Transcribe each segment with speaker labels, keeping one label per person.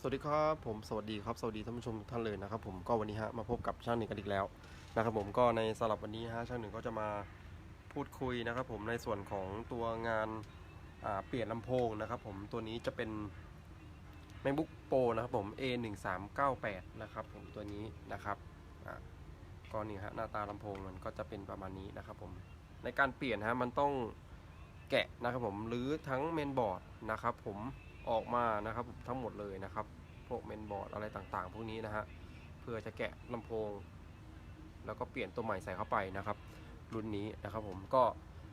Speaker 1: สวัสดีครับผมสวัสดีครับสวัสดีท่านผู้ชมทุกท่านเลยนะครับผมก็วันนี้ฮะมาพบกับช่างหนึ่งกันอีกแล้วนะครับผมก็ในสำหรับวันนี้ฮะช่างหนึ่งก็จะมาพูดคุยนะครับผมในส่วนของตัวงานาเปลี่ยนลำโพงนะครับผมตัวนี้จะเป็น MacBook Pro นะครับผม A1398 นะครับผมตัวนี้นะครับอ่าก็นี่ฮะหน้าตาลำโพงมันก็จะเป็นประมาณนี้นะครับผมในการเปลี่ยนฮะมันต้องแกะนะครับผมหรือทั้งเมนบอร์ดนะครับผม ออกมานะครับทั้งหมดเลยนะครับ พวกเมนบอร์ดอะไรต่างๆ พวกนี้นะฮะเพื่อจะแกะลำโพง แล้วก็เปลี่ยนตัวใหม่ใส่เข้าไปนะครับ รุ่นนี้นะครับผมก็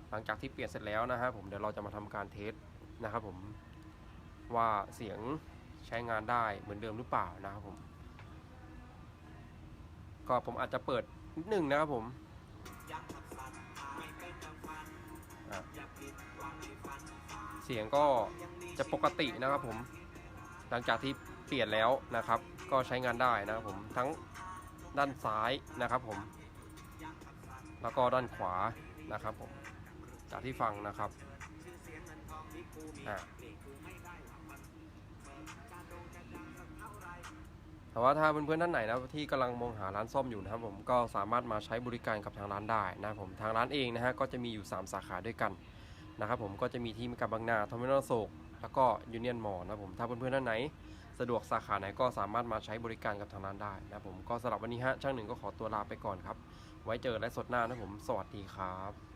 Speaker 1: หลังจากที่เปลี่ยนเสร็จแล้วนะฮะผมเดี๋ยวเราจะมาทำการเทสนะครับผมว่าเสียงใช้งานได้เหมือนเดิมหรือเปล่านะครับผม ก็ผมอาจจะเปิดนิดหนึ่งนะครับผมเสียงก็ จะปกตินะครับผม หลังจากที่เปลี่ยนแล้วนะครับ ก็ใช้งานได้นะครับผมทั้งด้านซ้ายนะครับผม แล้วก็ด้านขวานะครับผม จากที่ฟังนะครับแต่ว่าถ้าเพื่อนๆท่านไหนนะที่กำลังมองหาร้านซ่อมอยู่นะครับผมก็สามารถมาใช้บริการกับทางร้านได้นะครับผมทางร้านเองนะฮะก็จะมีอยู่ 3 สาขาด้วยกันนะครับผมก็จะมีที่มีกับบางนาทอมินอลโศก แล้วก็ยูเนียนมอลนะครับผมถ้าเพื่อนๆท่านไหน สะดวกสาขาไหนก็สามารถมาใช้บริการกับทางร้านได้นะครับผมก็สำหรับวันนี้ฮะช่างหนึ่งก็ขอตัวลาไปก่อนครับ ไว้เจอและสดหน้านะผมสวัสดีครับ